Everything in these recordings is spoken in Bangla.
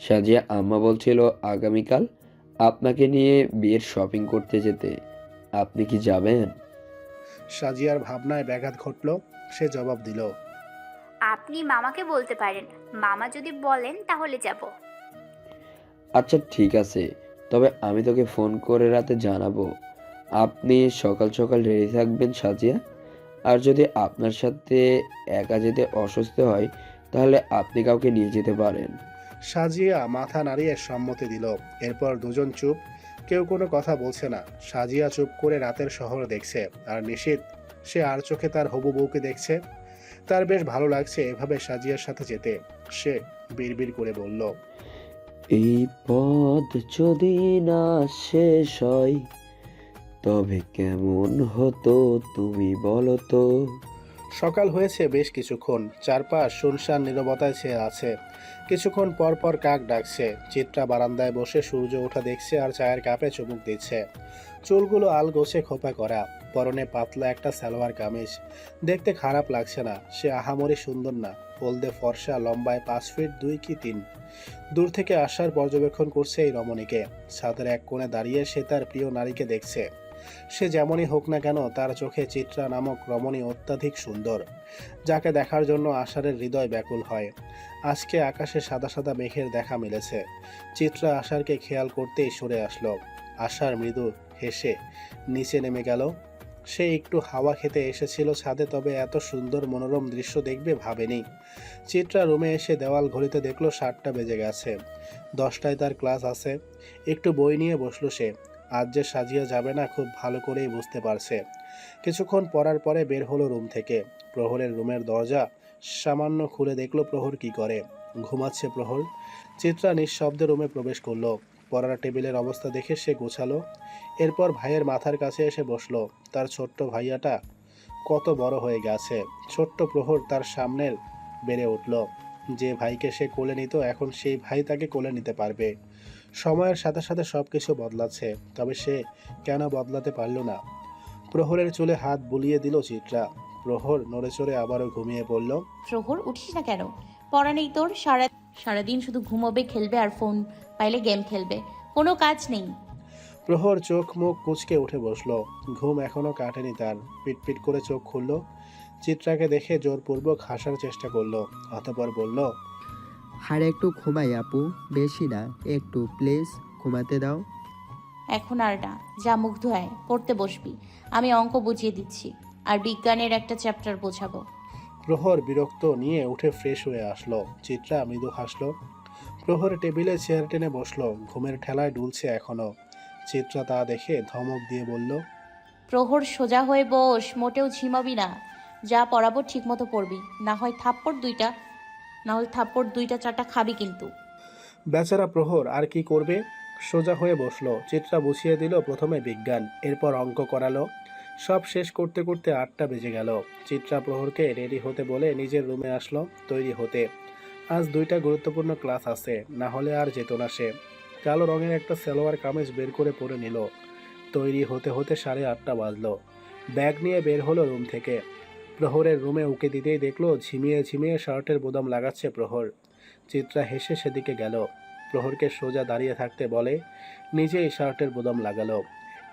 সাজিয়া আম্মা বলছিল আগামীকাল আপনাকে নিয়ে বিয়ের শপিং করতে যেতে। আপনি কি যাবেন? সাজিয়ার ভাবনায় ব্যাঘাত ঘটল সে জবাব দিল আপনি মামাকে বলতে পারেন। মামা যদি বলেন তাহলে যাব। আচ্ছা ঠিক আছে। তবে আমি তোকে ফোন করে রাতে জানাব। আপনি সকাল সকাল রেডি থাকবেন সাজিয়া? আর যদি আপনার সাথে একা যেতে অসুস্থ হয় তাহলে আপনি কাউকে নিয়ে যেতে পারেন। সাজিয়া মাথা নাড়িয়ে সম্মতি দিল। এরপর দুজন চুপ কেউ কোনো কথা বলছে না। সাজিয়া চুপ করে রাতের শহর দেখছে আর নিশীত সে আর চোখে তার হবু বউকে দেখছে। তার বেশ ভালো লাগছে এভাবে সাজিয়ার সাথে যেতে। সে বিড়বিড় করে বলল এই পথ যদি না শেষ হয় তবে কেমন হতো তুমি বলো তো? সকাল হয়েছে বেশ কিছুক্ষণ। চারপাশ শুনশান নীরবতায় ছেয়ে আছে। কিছুক্ষণ পর পর কাক ডাকছে। চিত্রা বারান্দায় বসে সূর্য ওঠা দেখছে আর চায়ের কাপে চুমুক দিচ্ছে। চুলগুলো আল গোছে খোপা করা। পরনে পাতলা একটা সালোয়ার কামিজ। দেখতে খারাপ লাগছে না। সে আহামরি সুন্দর না। হলদে ফর্সা, লম্বায় পাঁচ ফিট দুই কি তিন? দূর থেকে আসার পর্যবেক্ষণ করছে এই রমণীকে। ছাদের এক কোণে দাঁড়িয়ে সে তার প্রিয় নারীকে দেখছে। সে যেমনই হোক না কেন তার চোখে চিত্রা নামক রমণী অত্যাধিক সুন্দর, যাকে দেখার জন্য আষাঢ়ের হৃদয় ব্যাকুল হয়। আজকে আকাশে সাদা সাদা মেঘের দেখা মিলেছে। চিত্রা আষাঢ়কে খেয়াল করতেই সরে আসলো। আষাঢ় মৃদু হেসে নিচে নেমে গেল। সে একটু হাওয়া খেতে এসেছিল ছাদে, তবে এত সুন্দর মনোরম দৃশ্য দেখবে ভাবেনি। চিত্রা রুমে এসে দেওয়াল ঘড়িতে দেখল সাতটা বেজে গেছে। দশটায় তার ক্লাস আছে। একটু বই নিয়ে বসল সে। আজ যে সাজিয়া যাবে না খুব ভালো করেই বুঝতে পারছে। কিছুক্ষণ পরার পরে বের হলো রুম থেকে। প্রহরের রুমের দরজা সামান্য খুলে দেখল প্রহর কি করে। ঘুমাচ্ছে প্রহর। চিত্রা নিঃশব্দে রুমে প্রবেশ করল। পড়ার টেবিলের অবস্থা দেখে সে গোছালো। এরপর ভাইয়ের মাথার কাছে এসে বসল। তার ছোট্ট ভাইয়াটা কত বড় হয়ে গেছে। ছোট্ট প্রহর তার সামনের বেড়ে উঠল। যে ভাইকে সে কোলে নিত, এখন সেই ভাই তাকে কোলে নিতে পারবে। সময়ের সাথে সাথে সব কিছু বদলাচ্ছে তবে সে কেন বদলাতে পারল না? প্রহরের চুলে হাত বুলিয়ে দিল চিত্রা। প্রহর নড়ে চড়ে আবারও ঘুমিয়ে পড়ল। প্রহর উঠিস না কেন? পড়া নেই তোর সারা সারাদিন শুধু ঘুমোবে খেলবে আর ফোন পাইলে গেম খেলবে। কোনো কাজ নেই। প্রহর চোখ মুখ কুচকে উঠে বসল। ঘুম এখনও কাটেনি তার। পিটপিট করে চোখ খুলল। চিত্রাকে দেখে জোরপূর্বক হাসার চেষ্টা করল। অতপর বলল আর একটু ঘুমাই আপু। বেশি না। একটু প্লিজ ঘুমাতে দাও। এখন আর না। যা মুখ ধোয়ায় পড়তে বসবি। আমি অঙ্ক বুঝিয়ে দিচ্ছি। আর বিজ্ঞানের একটা চ্যাপ্টার বোঝাবো। প্রহর বিরক্ত নিয়ে উঠে ফ্রেশ হয়ে আসলো। চিত্রা মৃদু হাসলো। প্রহর টেবিলে চেয়ার টেনে বসল। ঘুমের ঠেলায় ডুলছে এখনও। চিত্রা তা দেখে ধমক দিয়ে বলল প্রহর সোজা হয়ে বস মোটেও ঝিমাবি না। যা পড়াবো ঠিক মতো পড়বি। না হয় থাপ্পড় দুইটা না হলে থাপ্পড় দুইটা চারটা খাবি কিন্তু। বেচারা প্রহর আর কি করবে? সোজা হয়ে বসল, চিত্রা বুঝিয়ে দিল প্রথমে বিজ্ঞান, এরপর অঙ্ক করালো। সব শেষ করতে করতে আটটা বেজে গেল। চিত্রা প্রহরকে রেডি হতে বলে নিজের রুমে আসলো, তৈরি হতে। আজ দুইটা গুরুত্বপূর্ণ ক্লাস আছে, না হলে আর যেত না সে। কালো রঙের একটা সালোয়ার কামিজ বের করে পরে নিল। তৈরি হতে হতে সাড়ে আটটা বাজলো। ব্যাগ নিয়ে বের হলো রুম থেকে। প্রহরের রুমে উকে দিতেই দেখল ঝিমিয়ে ঝিমিয়ে শার্টের বোদাম লাগাচ্ছে প্রহর। চিত্রা হেসে সেদিকে গেল। প্রহরকে সোজা দাঁড়িয়ে থাকতে বলে, নিজেই শার্টের বোদাম লাগালো।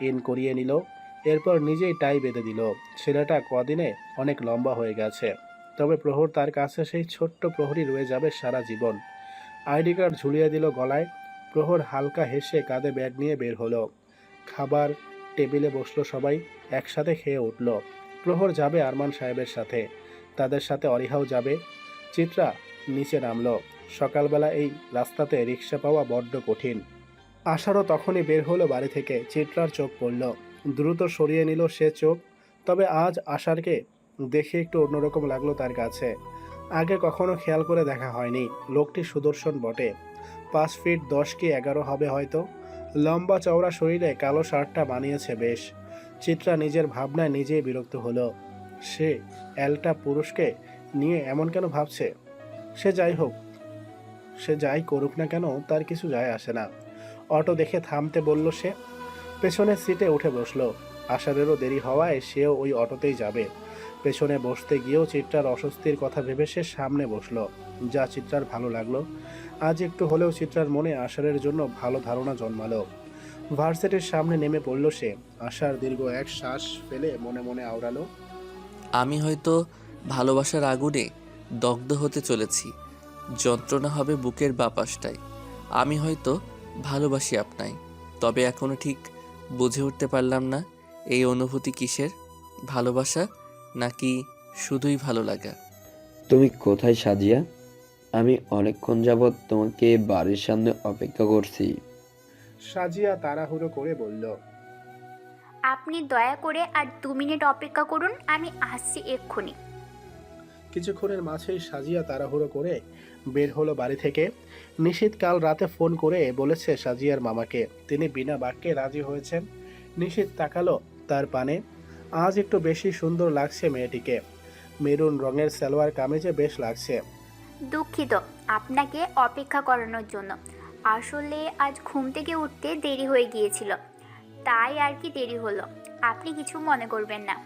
ইন করিয়ে নিল, এরপর নিজেই টাই বেঁধে দিল। ছেলেটা কদিনে অনেক লম্বা হয়ে গেছে। তবে প্রহর তার কাছে সেই ছোট্ট প্রহরই রয়ে যাবে সারা জীবন। আইডি কার্ড ঝুলিয়ে দিল গলায়। প্রহর হালকা হেসে কাঁধে ব্যাগ নিয়ে বের হলো। খাবার, টেবিলে বসল সবাই, একসাথে খেয়ে উঠল। প্রহর যাবে আরমান সাহেবের সাথে। তাদের সাথে অরিহাও যাবে। চিত্রা নিচে নামলো। সকালবেলা এই রাস্তাতে রিক্সা পাওয়া বড্ড কঠিন। আশারও তখনই বের হলো বাড়ি থেকে। চিত্রার চোখ পড়ল। দ্রুত সরিয়ে নিল সে চোখ। তবে আজ আশারকে দেখে একটু অন্যরকম লাগল তার কাছে। আগে কখনো খেয়াল করে দেখা হয়নি। লোকটি সুদর্শন বটে। পাঁচ ফিট দশ কি এগারো হবে হয়তো? লম্বা চওড়া শরীরে কালো শার্টটা বানিয়েছে বেশ। চিত্রা নিজের ভাবনায় নিজেই বিরক্ত হলো। সে এলটা পুরুষকে নিয়ে এমন কেন ভাবছে? সে যাই হোক, সে যাই করুক না কেন তার কিছু যায় আসে না। অটো দেখে থামতে বলল সে। পেছনের সিটে উঠে বসল। আষাঢ়েরও দেরি হওয়ায় সেও ওই অটোতেই যাবে। পেছনে বসতে গিয়েও চিত্রার অস্বস্তির কথা ভেবে সে সামনে বসল। যা চিত্রার ভালো লাগল। আজ একটু হলেও চিত্রার মনে আষাঢ়ের জন্য ভালো ধারণা জন্মালো। ভার্সেটের সামনে নেমে পড়ল সে। আশার দীর্ঘ এক শ্বাস ফেলে মনে মনে আওড়ালো আমি হয়তো ভালোবাসার আগুনে দগ্ধ হতে চলেছি। যন্ত্রণা হবে বুকের বাপাসটায়। আমি হয়তো ভালোবাসি আপনায় তবে এখনও ঠিক বুঝে উঠতে পারলাম না এই অনুভূতি কিসের ভালোবাসা নাকি শুধুই ভালো লাগা। তুমি কোথায় সাজিয়া? আমি অনেকক্ষণ যাবৎ তোমাকে বাড়ির সামনে অপেক্ষা করছি। সাজিয়া তাড়াহুড়ো করে বলল আপনি দয়া করে আর দু মিনিট অপেক্ষা করুন আমি আসছি এক্ষুনি। কিছুক্ষণের মাঝেই সাজিয়া তাড়াহুড়ো করে বের হলো বাড়ি থেকে। নিশীত কাল রাতে ফোন করে বলেছে সাজিয়ার মামাকে তিনি বিনা বাক্যে রাজি হয়েছেন। নিশীত তাকালো তার পানে। আজ একটু বেশি সুন্দর লাগছে মেয়েটিকে। মেরুন রঙের সালোয়ার কামিজে বেশ লাগছে। দুঃখিত আপনাকে অপেক্ষা করানোর জন্য। আসলে আজ ঘুম থেকে উঠতে দেরি হয়ে গিয়েছিল। তাই আর কি দেরি হলো? আপনি কিছু মনে করবেন না।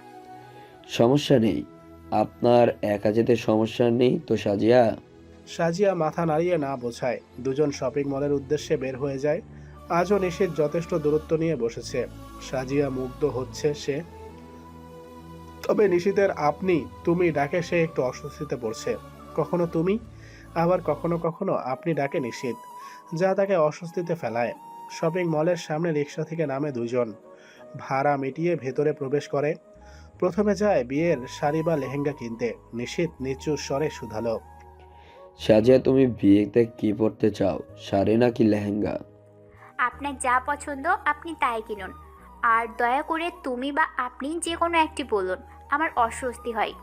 সমস্যা নেই। আপনার একা যেতে সমস্যা নেই তো সাজিয়া? সাজিয়া মাথা নাড়িয়ে না বোঝায়। দুজন শপিং মলের উদ্দেশ্যে বের হয়ে যায়। আজও নিশীত যথেষ্ট দূরত্ব নিয়ে বসেছে। সাজিয়া মুগ্ধ হচ্ছে সে। তবে নিশীতের আপনি তুমি ডাকে সে একটু অস্বস্তিতে পড়ছে। কখনো তুমি? আবার কখনো কখনো আপনি ডাকে নিশীত। যা তাকে অস্বস্তিতে ফেলায়। শপিং মলের সামনে রিক্সা থেকে নামে দুজন ভাড়া মিটিয়ে ভেতরে প্রবেশ করে। প্রথমে যায় বিয়ের শাড়ি বা লেহেঙ্গা কিনতে। নিশীত নিচু স্বরে শুধালো। সাজিয়া তুমি বিয়েতে কি পড়তে চাও? শাড়ি নাকি লেহেঙ্গা? আপনার যা পছন্দ আপনি তাই কিনুন। আর দয়া করে তুমি বা আপনি যে কোনো একটি বলুন আমার অস্বস্তি হয়।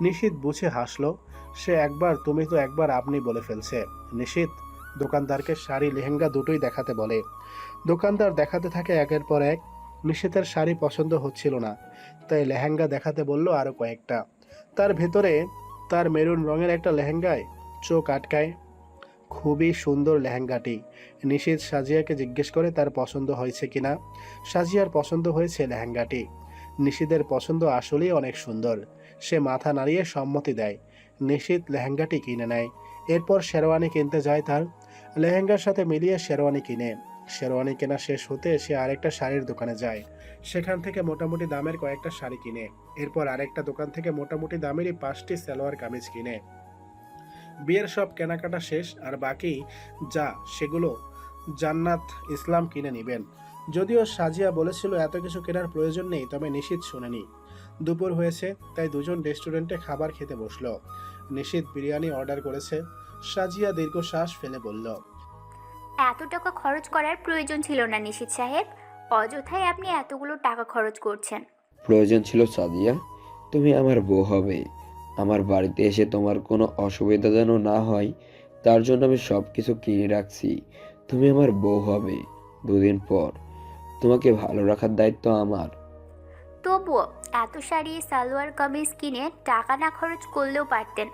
নিশীত বুঝে হাসলো। সে একবার তুমি তো একবার আপনি বলে ফেলছে। নিশীত দোকানদারকে শাড়ি, লেহেঙ্গা দুটোই দেখাতে বলে। দোকানদার দেখাতে থাকে একের পর এক নিশীতের শাড়ি পছন্দ হচ্ছিল না, তাই লেহেঙ্গা দেখাতে বলল আরও কয়েকটা। তার ভেতরে তার মেরুন রঙের একটা লেহেঙ্গায় চোখ আটকায়। খুবই সুন্দর লেহেঙ্গাটি। নিশীত সাজিয়াকে জিজ্ঞেস করে তার পছন্দ হয়েছে কিনা। সাজিয়ার পছন্দ হয়েছে লেহেঙ্গাটি। নিশীদের পছন্দ আসলেই অনেক সুন্দর। সে মাথা নাড়িয়ে সম্মতি দেয়। নিশীত লেহেঙ্গাটি কিনে নেয়। এরপর শেরওয়ানি কিনতে যায় তার লেহেঙ্গার সাথে মিলিয়ে শেরওয়ানি কিনে। শেরওয়ানি কেনা শেষ হতে সে আরেকটা শাড়ির দোকানে যায়। সেখান থেকে মোটামুটি দামের কয়েকটা শাড়ি কিনে। এরপর আরেকটা দোকান থেকে মোটামুটি দামেরই পাঁচটি সালোয়ার কামিজ কিনে। বিয়ের সব কেনাকাটা শেষ আর বাকি যা, সেগুলো জান্নাত ইসলাম কিনে নেবেন। যদিও সাজিয়া বলেছিল এত কিছু কেনার প্রয়োজন নেই, তবে নিশীত শোনেনি। দুপুর হয়েছে, তাই দুজন রেস্টুরেন্টে খাবার খেতে বসল। নিশীত বিরিয়ানি অর্ডার করেছে সাজিয়া দীর্ঘশ্বাস ফেলে বলল এত টাকা খরচ করার প্রয়োজন ছিল না নিশিত সাহেব। অযথায় আপনি এতগুলো টাকা খরচ করছেন। প্রয়োজন ছিল সাজিয়া তুমি আমার বউ হবে। আমার বাড়িতে এসে তোমার কোনো অসুবিধা যেন না হয় তার জন্য আমি সব কিছু কিনে রাখছি। তুমি আমার বউ হবে দুদিন পর। তোমাকে ভালো রাখার দায়িত্ব আমার। তবুও এত শাড়ি সালোয়ার কামিজ কিনে টাকা না খরচ করলেও পারতেন।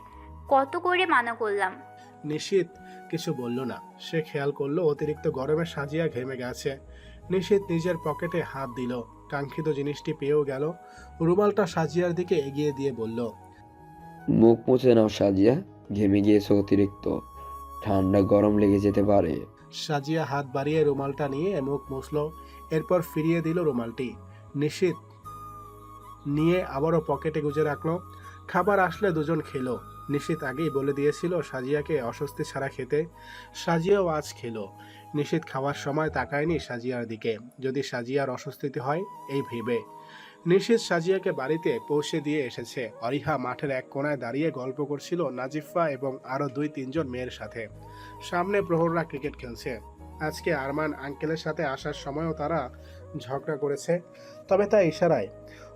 কত করে মানা করলাম। নিশীত কিছু বলল না। সে খেয়াল করল অতিরিক্ত গরমে সাজিয়া ঘেমে গেছে। নিশীত নিজের পকেটে হাত দিল। কাঙ্ক্ষিত জিনিসটি পেয়েও গেল। রুমালটা সাজিয়ার দিকে এগিয়ে দিয়ে বলল মুখ মুছে নাও সাজিয়া। ঘেমে গিয়েছে অতিরিক্ত। ঠান্ডা গরম লেগে যেতে পারে। সাজিয়া হাত বাড়িয়ে রুমালটা নিয়ে মুখ মুছল। এরপর ফিরিয়ে দিল রুমালটি। নিশীত নিয়ে আবারও পকেটে গুজে রাখল। খাবার আসলে দুজন খেলো। নিশীত আগেই বলে দিয়েছিল সাজিয়াকে অস্বস্তি ছাড়া খেতে। সাজিয়াও আজ খেলো। নিশীত খাওয়ার সময় তাকায়নি সাজিয়ার দিকে। যদি সাজিয়ার অস্বস্তিতে হয়, এই ভেবে। নিশীত সাজিয়াকে বাড়িতে পৌঁছে দিয়ে এসেছে। অরিহা মাঠের এক কোনায় দাঁড়িয়ে গল্প করছিল নাজিফা এবং আরও দুই, তিনজন মেয়ের সাথে। সামনে প্রহররা ক্রিকেট খেলছে। আজকে আরমান আঙ্কেলের সাথে আসার সময়ও তারা ঝগড়া করেছে, তবে তা ইশারায়।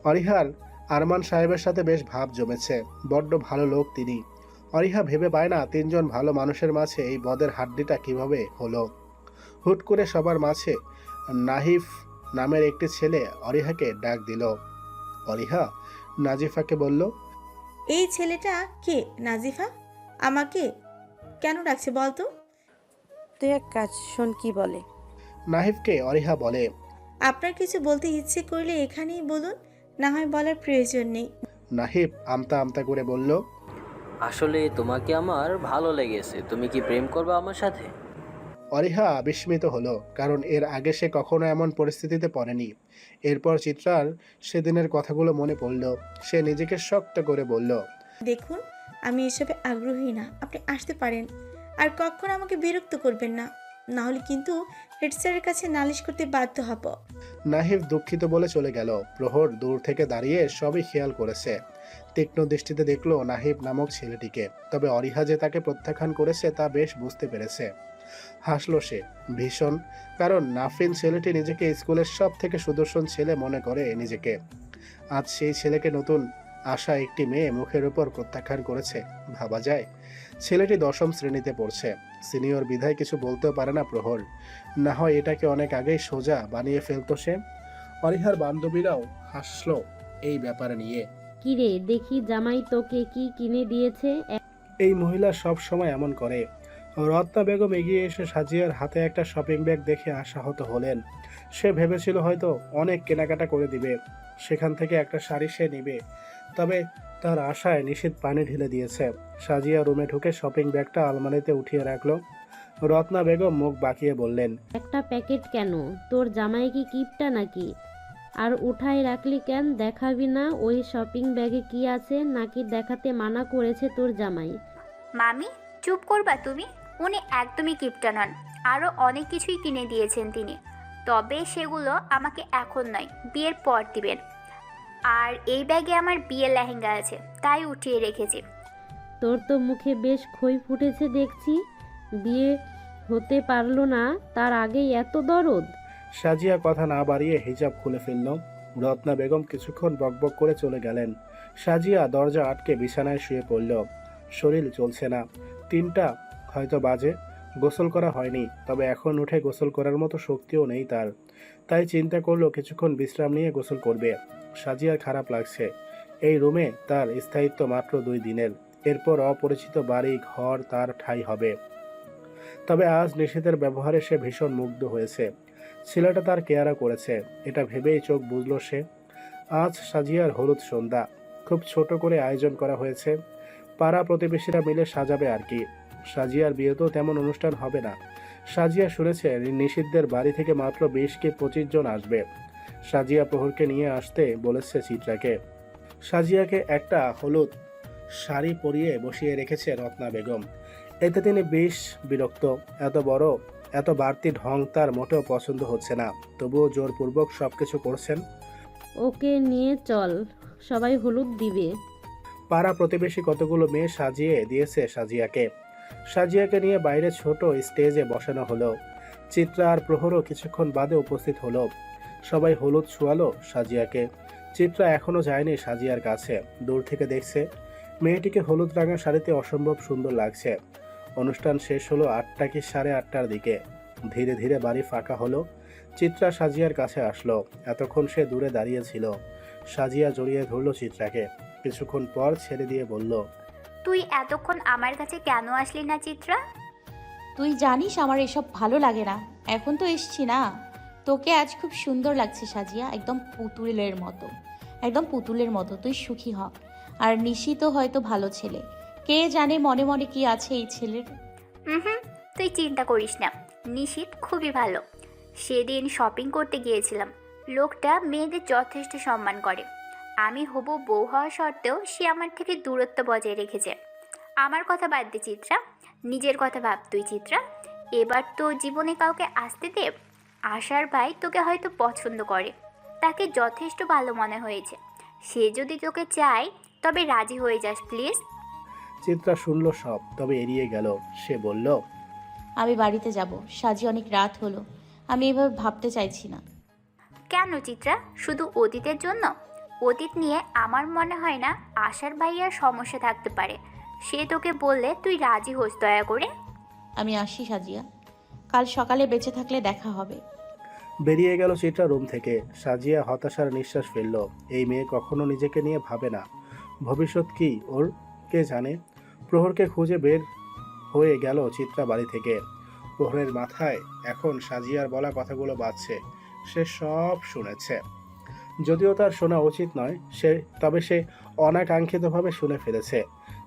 অরিহার আরমান সাহেবের সাথে বেশ ভাব জমেছে। বড্ড ভালো লোক তিনি। অরিহা ভেবে পায় না তিনজন ভালো মানুষের মাঝে এই বদের হাড্ডিটা কীভাবে হলো। হুট করে সবার মাঝে নাহিফ নামের একটি ছেলে অরিহাকে ডাক দিল। অরিহা নাজিফাকে বলল এই ছেলেটা কে নাজিফা? আমাকে কেন ডাকছে বলতো তুই এক কাজ শোন কি বলে? নাহিফকে অরিহা বলে আপনার কিছু বলতে ইচ্ছে করলে এখানেই বলুন। না হয় বলার প্রয়োজন নেই। নাহিব আমতা আমতা করে বলল আসলে তোমাকে আমার ভালো লেগেছে। তুমি কি প্রেম করবে আমার সাথে? অরিহা বিস্মিত হলো কারণ এর আগে সে কখনো এমন পরিস্থিতিতে পড়েনি। এরপর চিত্রার সেদিনের কথাগুলো মনে পড়ল। সে নিজেকে শক্ত করে বলল দেখুন আমি এসবে আগ্রহী না। আপনি আসতে পারেন। আর কখনো আমাকে বিরক্ত করবেন না। না হলে কিন্তু হেড স্যারের কাছে নালিশ করতে বাধ্য হব। নাহিব দুঃখিত বলে চলে গেল। প্রহর দূর থেকে দাঁড়িয়ে সবই খেয়াল করেছে। তীক্ষ্ণ দৃষ্টিতে দেখল নাহিব নামক ছেলেটিকে। তবে অরিহা যে তাকে প্রত্যাখ্যান করেছে তা বেশ বুঝতে পেরেছে। হাসলো সে। ভীষণ। কারণ নাফিন ছেলেটি নিজেকে স্কুলের সব থেকে সুদর্শন ছেলে মনে করে নিজেকে। আজ সেই ছেলেকে নতুন আসা একটি মেয়ে মুখের উপর প্রত্যাখ্যান করেছে। ভাবা যায়, ছেলেটি দশম শ্রেণীতে পড়ছে। সিনিয়র বিধায় কিছু বলতেও পারে না প্রহর। না হয় এটাকে অনেক আগেই সোজা বানিয়ে ফেলতো সে। অরিহার বান্ধবীরাও হাসলো এই ব্যাপারে নিয়ে। কিরে দেখি জামাই তোকে কি কিনে দিয়েছে? এই মহিলা সব সময় এমন করে। রত্না বেগম এগিয়ে এসে সাজিয়ার হাতে একটা শপিং ব্যাগ দেখে আশাহত হলেন। সে ভেবেছিল হয়তো অনেক কেনাকাটা করে দিবে। সেখান থেকে একটা শাড়ি সে নিবে। তবে তার আশায় নিষেধ পানি ঢেলে দিয়েছে। সাজিয়া রুমে ঢুকে শপিং ব্যাগটা আলমারিতে উঠিয়ে রাখল। রত্না বেগম মুখ বাঁকিয়ে বললেন একটা প্যাকেট কেন? তোর জামাই কি কিপটা নাকি? আর উঠাই রাখলি কেন? দেখাবি না? ওই শপিং ব্যাগে কি আছে? নাকি দেখাতে মানা করেছে তোর জামাই? মামি চুপ করবা তুমি। উনি একদমই কিপটা নন। আরও অনেক কিছুই কিনে দিয়েছেন তিনি। তবে সেগুলো আমাকে এখন নয় বিয়ের পর দিবেন। আর এই ব্যাগে আমার বিয়ের লেহেঙ্গা আছে তাই উঠিয়ে রেখেছি। তোর তো মুখে বেশ খই ফুটেছে দেখছি। বিয়ে হতে পারল না তার আগেই এত দরদ। সাজিয়া কথা না বাড়িয়ে হিজাব খুলে ফেলল। রত্না বেগম কিছুক্ষণ বকবক করে চলে গেলেন। সাজিয়া দরজা আটকে বিছানায় শুয়ে পড়ল। শরীর চলছে না। তিনটা হয়তো বাজে গোসল করা হয়নি তবে এখন উঠে গোসল করার মতো শক্তিও নেই তার। তাই চিন্তা করল কিছুক্ষণ বিশ্রাম নিয়ে গোসল করবে। সাজিয়ার খারাপ লাগছে। এই রুমে তার স্থায়িত্ব মাত্র দুই দিনের। এরপর অপরিচিত বাড়ি, ঘর তার ঠাই হবে। তবে আজ নিষেধের ব্যবহারে সে ভীষণ মুগ্ধ হয়েছে। ছেলেটা তার কেয়ারা করেছে। এটা ভেবেই চোখ বুঝলো সে। আজ সাজিয়ার হলুদ সন্ধ্যা। খুব ছোট করে আয়োজন করা হয়েছে। পাড়া প্রতিবেশীরা মিলে সাজাবে আর কি। সাজিয়ার বিয়েতেও তেমন অনুষ্ঠান হবে না। সাজিয়া শুনেছে, নিষিদ্ধের বাড়ি থেকে মাত্র বিশ কি পঁচিশ জন আসবে। সাজিয়া প্রহরকে নিয়ে আসতে বলেছে চিত্রাকে সাজিয়াকে একটা হলুদ শাড়ি পরিয়ে বসিয়ে রেখেছে রত্না বেগম। এতে তিনি বেশ বিরক্ত। এত বড় এত বাড়তি ঢং তার মোটেও পছন্দ হচ্ছে না। তবুও জোরপূর্বক সবকিছু করছেন। ওকে নিয়ে চল সবাই হলুদ দিবে। পাড়া প্রতিবেশী কতগুলো মেয়ে সাজিয়ে দিয়েছে সাজিয়াকে। সাজিয়াকে নিয়ে বাইরে ছোট স্টেজে বসানো হলো। চিত্রা আর প্রহরও কিছুক্ষণ বাদে উপস্থিত হলো। সবাই হলুদ ছোয়ালো সাজিয়াকে। চিত্রা এখনও যায়নি সাজিয়ার কাছে। দূর থেকে দেখছে মেয়েটিকে হলুদ রাঙা শাড়িতে অসম্ভব সুন্দর লাগছে। অনুষ্ঠান শেষ হলো আটটা কি সাড়ে আটটার দিকে। ধীরে ধীরে বাড়ি ফাঁকা হলো চিত্রা সাজিয়ার কাছে আসলো। এতক্ষণ সে দূরে দাঁড়িয়েছিল। সাজিয়া জড়িয়ে ধরলো চিত্রাকে। কিছুক্ষণ পর ছেড়ে দিয়ে বলল তুই এতক্ষণ আমার কাছে কেন আসলি না চিত্রা? তুই জানিস আমার এসব ভালো লাগে না। এখন তো এসছি না। তোকে আজ খুব সুন্দর লাগছে সাজিয়া, একদম পুতুলের মতো। একদম পুতুলের মতো, তুই সুখী হ। আর নিশিত হয়তো ভালো ছেলে। কে জানে মনে মনে কি আছে এই ছেলের? হুম তুই চিন্তা করিস না। নিশিত খুবই ভালো। সেদিন শপিং করতে গিয়েছিলাম। লোকটা মেয়েদের যথেষ্ট সম্মান করে। আমি হবু বউ হওয়া সত্ত্বেও সে আমার থেকে দূরত্ব বজায় রেখেছে। আমার কথা বাদ দে, চিত্রা। নিজের কথা ভাব তুই, চিত্রা। এবার তো জীবনে কাউকে আসতে দে আশার ভাই তোকে হয়তো পছন্দ করে। তাকে যথেষ্ট ভালো মনে হয়েছে। সে যদি তোকে চায় তবে রাজি হয়ে যাস প্লিজ। চিত্রা শুনল সব তবে এড়িয়ে গেল। সে বলল আমি বাড়িতে যাব সাজি অনেক রাত হলো। আমি এভাবে ভাবতে চাইছি না। কেন চিত্রা? শুধু অতীতের জন্য? অতীত নিয়ে আমার মনে হয় না আশার ভাইয়ার সমস্যা থাকতে পারে। সে তোকে বললে তুই রাজি হোস দয়া করে। আমি আসি সাজিয়া। কাল সকালে বেঁচে থাকলে দেখা হবে। বেরিয়ে গেল চিত্রা রুম থেকে। সাজিয়া হতাশার নিঃশ্বাস ফেলল। এই মেয়ে কখনো নিজেকে নিয়ে ভাবে না। ভবিষ্যৎ কি, ওর কে জানে? প্রহরকে খুঁজে বের হয়ে গেল চিত্রা বাড়ি থেকে। প্রহরের মাথায় এখন সাজিয়ার বলা কথাগুলো বাজছে। সে সব শুনেছে। যদিও তার শোনা উচিত নয়, সে, তবে সে অনাকাঙ্ক্ষিতভাবে শুনে ফেলেছে।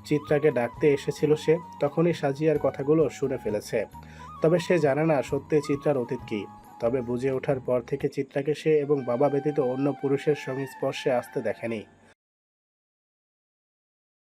চিত্রাকে ডাকতে এসেছিল সে, তখনই সাজিয়ার কথাগুলো শুনে ফেলেছে। তবে সে জানে না সত্যি চিত্রার অতীত কী। তবে বুঝে ওঠার পর থেকে চিত্রাকে সে এবং বাবা ব্যতীত অন্য পুরুষের সংস্পর্শে আসতে দেখেনি।